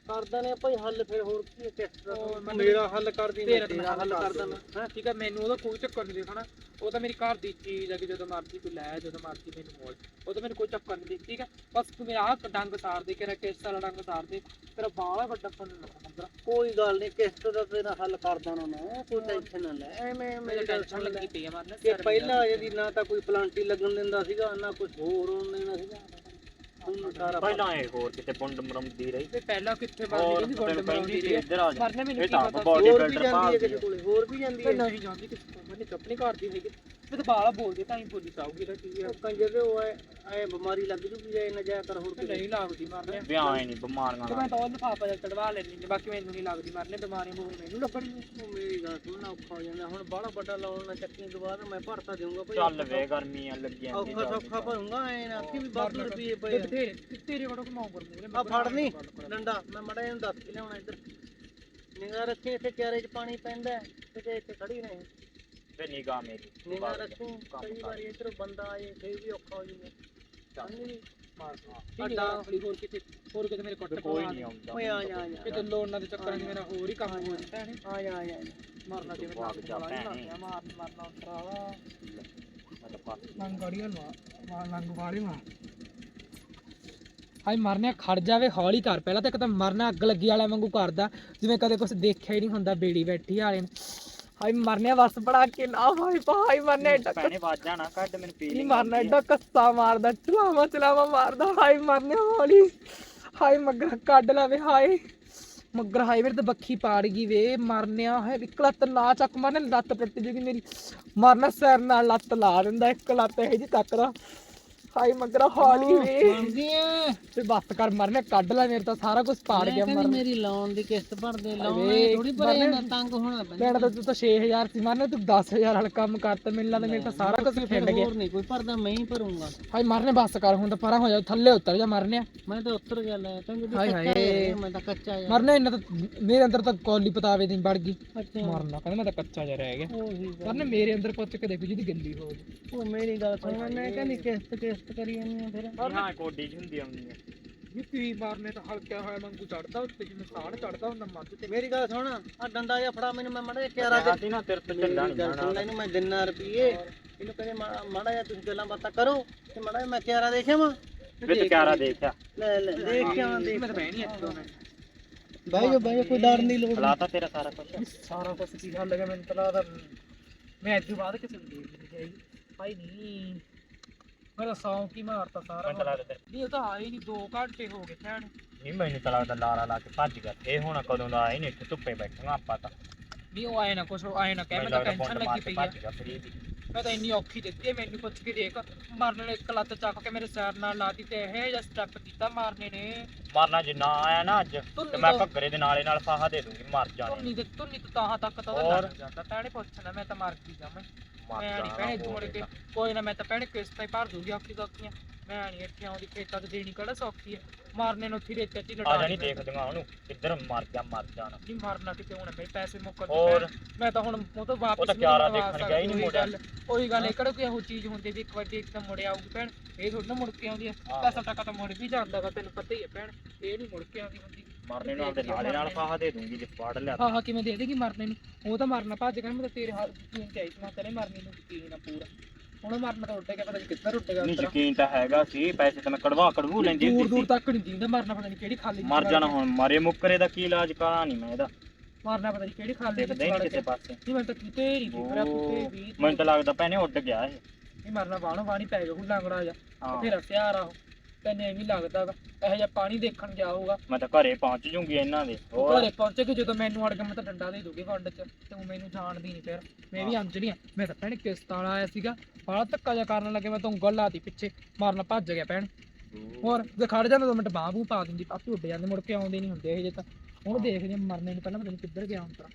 ਕਰਦਾ ਨੇ ਭਾਈ ਹੱਲ ਫਿਰ ਹੋਰ ਕੀ ਦਾ ਹੋਰ ਤੂੰ। ਮੈਨੂੰ- ਮੇਰਾ ਹੱਲ ਕਰਦੀ ਤੇਰਾ ਮੈਂ ਤਾਂ ਤੇਰਾ ਹੱਲ ਕਰ ਕਰ ਦੇਣਾ ਹੈਂ। ਠੀਕ ਹੈ ਮੈਨੂੰ ਉਹਦਾ ਕੋਈ ਚੱਕਰ ਨਹੀਂ ਦੇਖਣਾ। ਉਹ ਤਾਂ ਮੇਰੀ ਘਰ ਦੀ ਚੀਜ਼ ਹੈ ਕਿ ਜਦੋਂ ਮਰਜ਼ੀ ਤੂੰ ਲੈ ਜਦੋਂ ਮਰਜ਼ੀ ਮੈਨੂੰ ਮੋੜ ਉਹ ਤਾਂ ਮੈਨੂੰ ਕੋਈ ਚੱਕਰ ਨਹੀਂ ਠੀਕ ਹੈ। ਬਸ ਤੂੰ ਮੇਰਾ ਆਹ ਡੰਗ ਸਾਰ ਦੇ ਕੇ ਕਿਸ਼ਤ ਵਾਲਾ ਡੰਗ ਸਾਰ ਦੇ। ਤੇਰਾ ਬਾਹਲਾ ਵੱਡਾ ਫੋਨ ਲੱਗਾ ਮੰਦਰ। ਕੋਈ ਗੱਲ ਨਹੀਂ ਕਿਸ਼ਤ ਦਾ ਤੇਰਾ ਹੱਲ ਕਰ ਦੇਣਾ ਮੈਂ ਕੋਈ ਟੈਨਸ਼ਨ ਨਾ ਲੈ। ਐਵੇਂ ਮੇਰੇ ਮੇਰੀ ਟੈਨਸ਼ਨ ਲੱਗੀ ਪਈ ਹੈ ਮਰਨੇ ਕਿ ਪਹਿਲਾਂ ਜਿਹਦੀ ਨਾ ਤਾਂ ਕੋਈ ਪਲਾਂਟੀ ਲੱਗਣ ਦਿੰਦਾ ਸੀਗਾ ਨਾ ਕੁਝ ਹੋਰ ਹੋਣ ਦੇਣਾ ਸੀਗਾ। ਪਹਿਲਾਂ ਇਹ ਹੋਰ ਕਿਤੇ ਪੁੰਡ ਮਰਮਦੀ ਰਹੀ। ਤੇ ਪਹਿਲਾਂ ਕਿੱਥੇ ਹੋਰ ਗੋਲਡ ਕਹਿੰਦੀ ਮਰਦੀ ਸੀ ਇੱਧਰ ਆ ਜਾ। ਇਹ ਹੋਰ ਵੀ ਬਿਲਡਰ ਜਾਂਦੀ ਹੈ ਹੋਰ ਵੀ ਜਾਂਦੀ ਨਹੀਂ ਜਾਂਦੀ ਨਹੀਂ ਕਰਦੀ ਹੈਗੀ। ਤਾਂ ਬਾਲਾ ਬੋਲਦੀ ਤਾਂ ਹੀ ਬੋਲੀ ਜਾਊਗੀ ਤਾਂ ਕੀ ਹੈ ਉਹ ਕੰਜਰ ਦੇ ਉਹ ਐ ਐ ਬਿਮਾਰੀ ਲੱਗ ਜੂਗੀ ਜੇ ਨਾ ਜਾਇਆ ਕਰ ਹੋਰ ਮੈਂ ਨਹੀਂ ਲੱਗਦੀ ਮਰਨੇ। ਵਿਆਹ ਹੀ ਨਹੀਂ ਬਿਮਾਰੀਆਂ ਤੇ ਮੈਂ ਨਾਲ ਤਾਂ ਉਹ ਲਿਫਾਫਾ ਜਿਹਾ ਚੜਵਾ ਲੈਣੀ ਨੇ ਬਾਕੀ ਮੈਨੂੰ ਨਹੀਂ ਲੱਗਦੀ ਮਰਨੇ ਬਿਮਾਰੀਆਂ ਬੂਰ ਮੈਨੂੰ ਲੱਗਣਗੀਆਂ ਉਹ ਮੇਰੀ ਗੱਲ ਸੁਣਨਾ ਔਖਾ ਹੋ ਜਾਂਦਾ। ਹੁਣ ਬਾਹਲਾ ਵੱਡਾ ਲਾਉਣ ਨਾਲ ਚੱਕੀ ਤੋਂ ਬਾਅਦ ਮੈਂ ਭਰਤਾ ਦੇਊਂਗਾ ਭਾਈ। ਚੱਲ ਵੇ ਗਰਮੀਆਂ ਲੱਗੀਆਂ ਔਖਾ ਸੌਖਾ ਭਰੂੰਗਾ ਐ ਨਾ ਕਿ ਵੀ ਵਾਧੂ ਰੁਪਏ ਤੇ ਪਏ ਆ। ਬਥੇਰੇ ਤੇ ਤੇਰੇ ਕੋਲ ਕਮਾਉਂ ਕਰ ਮੂਰੇ ਆ ਫੜ ਨੀ ਡੰਡਾ ਮੈਂ ਮੜਾ ਇਹਨੂੰ ਦੱਸ ਕੇ ਲਿਆਉਣਾ ਇੱਧਰ। ਨਿਗਾਹ ਰੱਖੀ ਇੱਥੇ ਚਾਰੇ 'ਚ ਪਾਣੀ ਪੈਂਦਾ ਇੱਥੇ ਖੜੀ ਨਹੀਂ ਵੇ ਨਿਗਾਹ ਮੇਰੀ ਨਿਗਾਹ ਰੱਖੀ ਕੰਮ ਕਈ ਕਰ। ਵਾਰੀ ਇੱਧਰ ਬੰਦਾ ਆਏ ਫੇਰ ਵੀ ਔਖਾ ਹੋ ਜਾਂਦਾ। ਚੱਲ ਅੱਡਾ। ਅੱਡਾ ਹੋਰ ਕਿਤੇ ਹੋਰ ਕਿਤੇ ਮੇਰੇ ਕੁੱਟ ਕੋਈ ਨਹੀਂ ਆਉਂਦਾ। ਓਏ ਆ ਜਾ ਆ ਜਾ। ਕਿਤੇ ਲੋਨਾਂ ਦੇ ਚੱਕਰਾਂ 'ਚ ਮੇਰਾ ਹੋਰ ਹੀ ਕੰਮ ਹੋ ਜਾਂਦਾ ਹੈ ਆ ਜਾ ਆ ਜਾ ਮਰਨਾ ਜਿਵੇਂ ਲੰਗ ਲੰਗ ਵਾਲੀ। ਮਾਰ ਮਰਨਿਆ ਖੜ ਜਾਵੇ ਹੌਲੀ ਕਰ। ਪਹਿਲਾਂ ਤਾਂ ਇੱਕ ਤਾਂ ਮਰਨਾ ਅੱਗ ਲੱਗੀ ਵਾਲਿਆਂ ਵਾਂਗੂ ਕਰਦਾ। ਜਿਵੇਂ ਕਦੇ ਕੁਝ ਦੇਖਿਆ ਹੀ ਨਹੀਂ ਹੁੰਦਾ ਬੇੜੀ ਬੈਠੀ ਵਾਲੇ ਨੇ। ਹਾਈ ਮਰਨਿਆ ਬਸ ਬੜਾ ਕੇ ਨਾ ਹਾਈ ਭਾਈ ਮਰਨਿਆ ਏਡਾ ਭੈਣੇ ਵਾਜਾਂ ਨਾ ਕੱਢ ਮੈਨੂੰ ਨਹੀਂ ਫੀਲਿੰਗ ਮਾਰਨਾ ਏਡਾ ਕੱਸਾ ਮਾਰਦਾ ਚਲਾਵਾ ਚਲਾਵਾ ਮਾਰਦਾ ਹਾਈ ਮਰਨਿਆ ਹੌਲੀ। ਹਾਈ ਮਗਰ ਕੱਢ ਲਾਵੇ ਹਾਈ ਮਗਰ ਹਾਈ ਮੇਰੇ ਤੇ ਬੱਖੀ ਪਾੜ ਗਈ ਵੇ ਮਰਨਿਆ ਹੈ ਇੱਕ ਲੱਤ ਨਾ ਚੱਕ ਮਾਰਨੇ ਲੱਤ ਟੁੱਟ ਜੂਗੀ ਮੇਰੀ। ਮਰਨਾ ਸਿਰ ਨਾਲ ਲੱਤ ਲਾ ਦਿੰਦਾ ਇੱਕ ਲੱਤ ਇਹ ਜੀ ਚੱਕਦਾ। ਹਾਈ ਮਗਰ ਹੌਲੀ ਵੇ ਮੰਗੀਆਂ ਤੇ ਬੱਸ ਕਰ ਮਰਨੇ ਕੱਢ ਲੈ ਮੇਰੇ ਤਾਂ ਸਾਰਾ ਕੁਝ ਪਾੜ ਗਿਆ ਮਰਨੇ। ਮੇਰੀ ਲੋਨ ਦੀ ਕਿਸ਼ਤ ਭਰਦੇ ਲੋਨ ਥੋੜ੍ਹੀ ਭਰਿਆ ਜਾਂਦਾ, ਤੰਗ ਹੋਣਾ ਲੈਣਾ ਤਾਂ ਤੂੰ ਤਾਂ 6000 ਸੀ ਮਰਨੇ ਤੂੰ 10000 ਵਾਲਾ ਕੰਮ ਕਰਤਾ ਮੈਨੂੰ ਲੱਗਦਾ ਮੇਰੇ ਤਾਂ ਸਾਰਾ ਕੁਝ ਖਿੰਡ ਗਿਆ। ਹੋਰ ਨਹੀਂ ਕੋਈ ਭਰਦਾ ਮੈਂ ਹੀ ਭਰੂੰਗਾ। ਹਾਈ ਮਰਨੇ ਬੱਸ ਕਰ ਹੁਣ ਤਾਂ ਪਰਾਂ ਹੋ ਜਾ ਥੱਲੇ ਉਤਰ ਜਾ ਮਰਨੇ ਮੈਂ ਤਾਂ ਉੱਤਰ ਗਿਆ ਲੈ ਤੈਨੂੰ ਹਾਏ ਹਾਏ। ਮੈਂ ਤਾਂ ਕੱਚਾ ਜਾ ਮਰਨੇ ਇਹਨਾਂ ਤਾਂ ਮੇਰੇ ਅੰਦਰ ਤਾਂ ਕੌਲੀ ਪਤਾਵੇ ਦੀ ਵੜ ਗਈ। ਮਰਨਾ ਕਹਿੰਦਾ ਮੈਂ ਤਾਂ ਕੱਚਾ ਜਿਹਾ ਰਹਿ ਗਿਆ। ਮਰਨੇ ਮੇਰੇ ਅੰਦਰ ਪੁੱਛ ਕੇ ਦੇਖੋ ਜਿਹਦੀ ਗੱਲੀ ਹੋ ਉਹ ਮੇਰੀ ਗੱਲ ਸੁਣ ਮੈਂ ਕਹਿੰਦੀ ਕਿਸ਼ਤ ਕਿਸ਼ਤ ਕਰੀ ਜਾਂਦੀ ਆ ਫਿਰ। ਹਾਂ ਕੋਡੀ ਚ ਹੁੰਦੀ ਆਉਂਦੀ ਹੈ ਵੀ ਤੀ ਮਾਰਨੇ ਤਾਂ ਹਲਕਿਆ ਹੋਇਆ ਵਾਂਗੂ ਚੜਦਾ ਉੱਤੇ ਜਿਵੇਂ ਸਾੜ ਚੜਦਾ ਹੁੰਦਾ ਮੱਝ ਤੇ। ਮੇਰੀ ਗੱਲ ਸੁਣ ਆ ਡੰਡਾ ਜਿਹਾ ਫੜਾ ਮੈਨੂੰ ਮੈਂ ਮੜਾ ਕਿਆਰਾ ਕਿਹਾ ਸੀ ਨਾ ਤੇਰੇ ਤੋਂ ਝੰਡਾ ਨਹੀਂ ਸੁਣ ਇਹਨੂੰ ਮੈਂ ਦਿੰਨਾ ਰੁਪਏ ਇਹਨੂੰ ਕਹਿੰਦੇ ਮਾੜਾ ਜਿਹਾ ਤੁਸੀਂ ਗੱਲਾਂ ਬਾਤਾਂ ਕਰੋ ਤੇ ਮਾੜਾ ਜਿਹਾ ਮੈਂ ਕਿਆਰਾ ਦੇਖਿਆ ਵਾ। ਵੇ ਤੇ ਕਿਆਰਾ ਦੇਖਿਆ। ਲੈ ਲੈ ਦੇਖਿਆ ਵਾਂ, ਦੇਖ ਮੈਂ ਤਾਂ ਬਹਿਣੀ ਇੱਥੇ ਉਹਨੇ ਬਾਈ ਜੋ ਬਾਈ ਕੋਈ ਡਰ ਨਹੀਂ ਲੋੜ ਹਲਾਤਾ ਤੇਰਾ ਸਾਰਾ ਕੁਝ ਸਾਰਾ ਕੁਝ ਕੀ ਹੱਲ ਗਿਆ ਮੈਨੂੰ ਤਾਂ ਲੱਗਦਾ ਮੈਂ ਅੱਜ ਬਾਅਦ ਕਿਸੇ ਨੂੰ ਦੇਖ ਨਹੀਂ ਜਾਈ। ਭਾਈ ਨਹੀਂ ਮੇਰਾ ਸੌਂ ਕੀ ਮਾਰਤਾ ਸਾਰਾ ਤਾਂ ਲੱਗਦਾ ਤੇਰੇ ਨਹੀਂ ਉਹ ਤਾਂ ਆਏ ਨਹੀਂ 2 ਘੰਟੇ ਹੋ ਗਏ ਭੈਣ। ਨਹੀਂ ਮੈਨੂੰ ਤਾਂ ਲੱਗਦਾ ਲਾਰਾ ਲਾ ਕੇ ਭੱਜ ਗਿਆ। ਇਹ ਹੁਣ ਕਦੋਂ ਦਾ ਆਏ ਨਹੀਂ ਇੱਥੇ ਧੁੱਪੇ ਬੈਠਾਂਗਾ ਆਪਾਂ ਤਾਂ। ਨਹੀਂ ਉਹ ਆਏ ਨਾ ਕੁਛ ਆਏ ਨਾ ਕਹਿ ਮੈਂ ਤਾਂ ਟੈਨਸ਼ਨ ਲੱਗੀ ਪਈ ਆ। ਦੀ ਮੈਂ ਤਾਂ ਇੰਨੀ ਔਖੀ ਦਿੱਤੀ ਹੈ ਮੈਨੂੰ ਪੁੱਛ ਕੇ ਦੇਖ ਮਰਨ ਨੇ ਇੱਕ ਲੱਤ ਚੱਕ ਕੇ ਮੇਰੇ ਸਿਰ ਨਾਲ ਲਾਤੀ ਤੇ ਇਹ ਜਿਹਾ ਸਟੈਪ ਕੀਤਾ ਮਾਰਨੇ ਨੇ। ਮਰਨਾ ਜਿੰਨਾ ਆਇਆ ਨਾ ਅੱਜ ਤੇ ਮੈਂ ਤੋਂ ਘੱਗਰੇ ਦੇ ਨਾਲੇ ਨਾਲ ਫਾਹਾ ਦੇ ਦੂੰਗੀ ਮਰ ਜਾਣੇ। ਧੁੰਨੀ ਦੇ ਧੁੰਨੀ ਤੋਂ ਤਾਹਾਂ ਤੱਕ ਤਾਂ ਲੱਗ ਜਾਂਦਾ ਭੈਣੇ ਪੁੱਛਣਾ ਮੈਂ ਤਾਂ ਮਰ ਗਈ ਜਾਵਾਂ ਮੈਂ ਨਹੀਂ ਭੈਣੇ ਤੂੰ ਮੁੜ ਕੇ। ਕੋਈ ਨਾ ਮੈਂ ਤਾਂ ਭੈਣੇ ਕਿਸ਼ਤਾਂ ਹੀ ਭਰ ਦੂੰਗੀ ਔਖੀ ਸੌਖੀਆਂ। ਮੈਂ ਨਹੀਂ ਇੱਥੇ ਆਉਂਦੀ ਖੇਤਾਂ ਤੇ ਦੇਣੀ ਕਿਹੜਾ ਸੌਖੀ ਹੈ ਮਾਰਨੇ ਨੂੰ ਉੱਥੇ ਰੇਤੇ ਚ ਹੀ ਆ ਜਾਣੀ ਦੇਣਾ। ਦੇਖਦਗਾ ਉਹਨੂੰ ਕਿੱਧਰ ਮਰ ਜਾ ਮਰ ਜਾਣਾ। ਨਹੀਂ ਮਾਰਨਾ ਕਿਤੇ ਹੁਣ ਮੇਰੇ ਪੈਸੇ ਮੁੱਕਰ ਹੋਰ? ਮੈਂ ਤਾਂ ਹੁਣ ਉਹ ਤੋਂ ਵਾਪਸ ਉਹ ਤਾਂ ਕਿਆਰਾ ਦੇਖਣ ਗਿਆ ਹੀ ਨਹੀਂ ਉਹੀ ਮੁੜਿਆ। ਉਹੀ ਗੱਲ ਇਹ ਕਿਹੜਾ ਕੋਈ ਇਹੋ ਚੀਜ਼ ਹੁੰਦੀ ਵੀ ਇੱਕ ਵਾਰ ਦੇਖ ਤਾਂ ਮੁੜ ਆਊਗੀ ਭੈਣ ਇਹ ਥੋੜਾ ਮੁੜ ਕੇ ਆਉਂਦੀ ਹੈ। ਆਹੋ। ਪੈਸਾ ਟਕਾ ਤਾਂ ਮੁੜ ਵੀ ਜਾਂਦਾ ਵਾ ਤੈਨੂੰ ਪਤਾ ਹੀ ਹੈ ਭੈਣ ਇਹ ਨਹੀਂ ਮੁੜ ਕੇ ਆਉਂਦੀ ਹੁੰਦੀ। ਮਰਨੇ ਨੂੰ ਆਪਦੇ ਨਾਲੇ ਨਾਲ ਫਾਹਾ ਦੇ ਦੂੰਗੀ ਜੇ ਫੜ ਲਿਆ ਹਾਂ ਹਾਂ ਕਿਵੇਂ ਦੇ ਦੇਗੀ ਮਰਨੇ ਨੂੰ? ਉਹ ਤਾਂ ਮਰਨਾ ਭੱਜ ਗਿਆ ਮੈਂ ਤਾਂ ਤੇਰੇ ਹੱਥ ਯਕੀਨ ਤੇ ਆਈ ਸੀ ਮੈਂ ਤੇਰੇ ਮਰਨੇ ਨੂੰ ਯਕੀਨ ਆ ਪੂਰਾ। ਹੁਣ ਉਹ ਮਰਨਾ ਤਾਂ ਉੱਡ ਗਿਆ ਪਤਾ ਨਹੀਂ ਕਿੱਧਰ ਉੱਡ ਗਿਆ ਨਹੀਂ ਉੱਤਰਾ। ਯਕੀਨ ਤਾਂ ਹੈਗਾ ਸੀ ਪੈਸੇ ਤਾਂ ਮੈਂ ਕਢਵਾ ਕਢਵੂ ਲੈਂਦੀ ਦੂਰ ਹੁੰਦੀ ਦੂਰ ਸੀ। ਤੱਕ ਨਹੀਂ ਦਿੰਦਾ ਮਰਨਾ ਪਤਾ ਨਹੀਂ ਕਿਹੜੀ ਖਾਲੀ ਮਰ ਜਾਣਾ ਹੁਣ ਮਾਰੇ ਮੁੱਕਰੇ ਦਾ ਕੀ ਇਲਾਜ ਕਰਾ ਨਹੀਂ ਮੈਂ ਇਹਦਾ। ਮਰਨਾ ਪਤਾ ਨਹੀਂ ਕਿਹੜੀ ਖਾਲੀ ਵੜ ਨਹੀਂ ਕੇ ਕਿਸੇ ਪਾਸੇ। ਨਹੀਂ ਮੈਂ ਤਾਂ ਕਿਤੇ ਨਹੀਂ ਫਿਕਰਿਆ ਕੁੱਤੇ ਵੀ ਮੈਨੂੰ ਤਾਂ ਲੱਗਦਾ ਭੈਣੇ ਉੱਡ ਗਿਆ ਇਹ। ਨਹੀਂ ਮਰਨਾ ਬਾਣੋ ਬਾਣੀ ਪੈ ਗਿਆ ਹੁੱਲਾ ਲੰਗੜਾ ਜਾ ਹਾਂ। ਫਿਰ ਹਸਿਆਰ ਆ ਤੈਨੂੰ ਐਵੇਂ ਲੱਗਦਾ ਵਾ ਇਹੋ ਜਿਹਾ ਪਾਣੀ ਦੇਖਣ ਗਿਆ ਹੋਊਗਾ। ਮੈਂ ਤਾਂ ਘਰੇ ਪਹੁੰਚ ਜੂੰਗੀ ਇਹਨਾਂ ਦੇ ਹੋਰ। ਘਰੇ ਪਹੁੰਚੇ ਕਿ ਜਦੋਂ ਮੈਨੂੰ ਅੜ ਗਿਆ ਮੈਂ ਤਾਂ ਡੰਡਾ ਦੇ ਦੂਗੀ ਫੰਡ ਚ ਤੇ ਉਹ ਮੈਨੂੰ ਜਾਣਦੀ ਨਹੀਂ ਫਿਰ। ਮੈਂ ਵੀ ਅੰਜੜੀ ਆ। ਮੈਂ ਤਾਂ ਭੈਣ ਕਿਸ਼ਤ ਵਾਲਾ ਆਇਆ ਸੀਗਾ ਬਾਹਲਾ ਧੱਕਾ ਜਿਹਾ ਕਰਨ ਲੱਗੇ ਮੈਂ ਤਾਂ ਉਂਗਲ ਲਾਤੀ ਪਿੱਛੇ ਮਾਰਨਾ ਭੱਜ ਗਿਆ ਭੈਣ। ਹੋਰ। ਜੇ ਖੜ ਜਾਂਦਾ ਦੋ ਮਿੰਟ ਬਾਹ ਬੂ ਪਾ ਦਿੰਦੀ ਆਪੇ ਉੱਡ ਜਾਂਦੇ ਮੁੜ ਕੇ ਆਉਂਦੇ ਨਹੀਂ ਹੁੰਦੇ ਇਹ ਜੇ ਤਾਂ। ਹੁਣ ਦੇਖਦੇ ਹਾਂ ਮਰਨੇ ਨੂੰ ਪਹਿਲਾਂ ਪਤਾ ਨਹੀਂ ਕਿੱਧਰ ਗਿਆ ਹੁਣ ਤਾਂ।